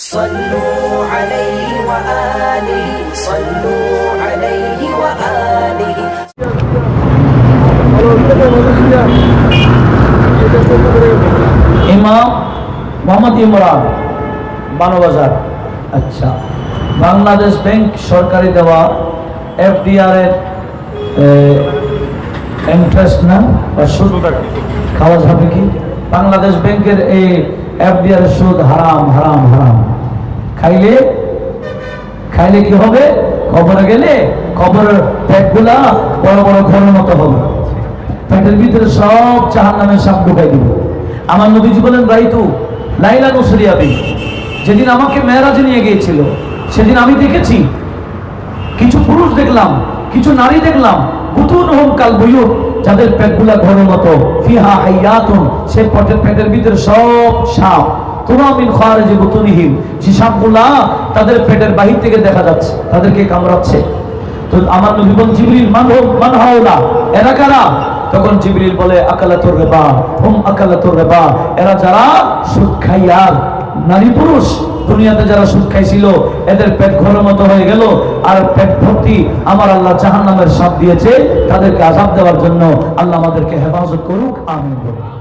صلوا عليه وآله صلوا عليه وآله ইমাম মোহাম্মদ ইমরান বানোবাজার আচ্ছা বাংলাদেশ ব্যাংক সরকারি দেওয়া এফডিআর এর ইন্টারেস্ট না বা সুদ খাওয়া যাবে কি বাংলাদেশ ব্যাংকের এই এফডিআর এর সুদ হারাম হারাম হারাম খাইলে খাইলে কি হবে কবরে গেলে কবরের পেটগুলা বড় বড় ঘরের মতো হবে। পেটের ভিতরে সব জাহান নামের সাপ ঢুকাই দিব। আমার নবীজি বলেন, রাইতু লাইলা নসরিয়াবি যেদিন আমাকে মেয়েরাজে নিয়ে গিয়েছিল, সেদিন আমি দেখেছি, কিছু পুরুষ দেখলাম, কিছু নারী দেখলাম বুতুন হোম কাল বইয়ুর যাদের পেটগুলা ঘরের মতো। ফিহা হাইয়াতুন, সে পেটের পেটের ভিতরে সব সাপ। তাদের পেটের বাহির থেকে দেখা যাচ্ছে, তাদেরকে কামড়াচ্ছে। তো আমার নবী বল জিবরিল, মান মান হাওলা? এরা কারা? তখন জিবরিল বলে, আকালাতুর রেবা। হুম, আকালাতুর রেবা। এরা যারা সুদ খাইয়ার নারী পুরুষ, দুনিয়াতে যারা সুদ খাইছিল, এদের পেট ঘরের মতো হয়ে গেল, আর পেট ভর্তি আমার আল্লাহ জাহান্নামের সাপ দিয়েছে, তাদেরকে আজাব দেওয়ার জন্য আল্লাহ আমাদেরকে হেফাজত করুক বলুন।